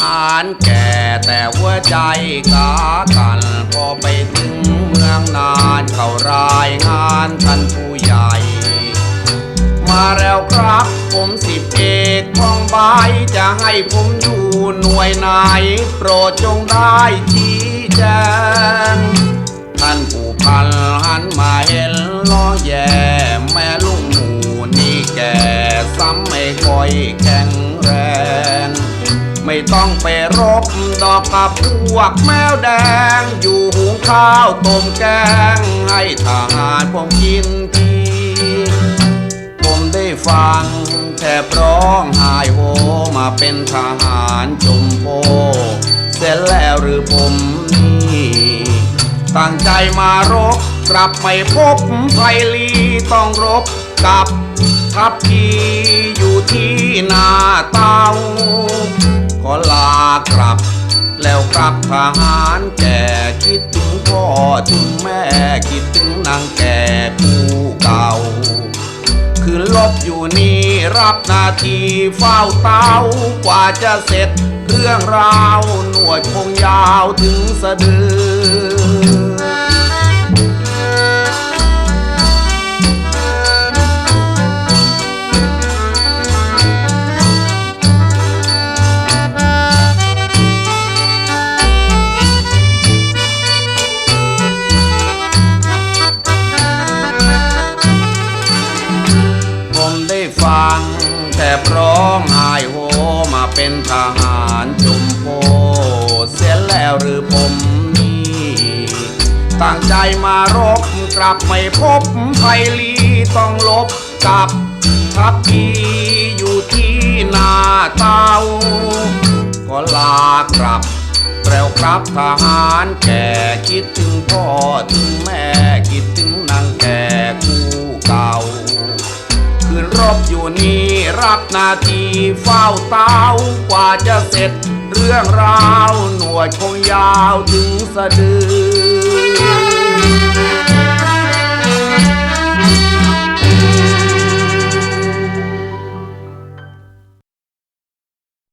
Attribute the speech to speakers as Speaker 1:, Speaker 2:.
Speaker 1: หารแก่แต่หัวใจกากันพอไปถึงเมืองนานเขารายงานท่านผู้ใหญ่ มาแล้วครับผมสิบเอกท้องใบจะให้ผมอยู่หน่วยไหน โปรดจงได้ชี้แจงท่านผู้พันหันมาเห็นล้อแย ไม่ต้องไปรบดอกกับพวกแมวแดง อยู่หุงข้าวต้มแกง ให้ทหารผมกินทีผมได้ฟังแทบร้องไห้โฮมาเป็นทหารจมโพเสร็จแล้วหรือผมนี่ตั้งใจมารบกลับไม่พบไพลีต้องรบกับทัพพีอยู่ที่หนาเตา กลับทหารแก่คิดถึงพ่อถึงแม่คิดถึงนางแก่ผู้เก่า คือลบอยู่นี่รับนาทีเฝ้าเตากว่าจะเสร็จเรื่องราวหน่วยคงยาวถึงสะดือ ฟังแทบร้องไห้โฮมาเป็นทหารจุมโพเสียแล้วหรือผมนี่ตั้งใจมารบกลับไม่พบไพลีต้องลบกับทัพพีอยู่ที่นาเตาก็ลากลับแล้วครับทหารแก่คิดถึงพ่อ รบอยู่นี่รับหนาทีเฝ้าเตากว่าจะเสร็จเรื่องราว หน่วยคงยาวถึงสะดือ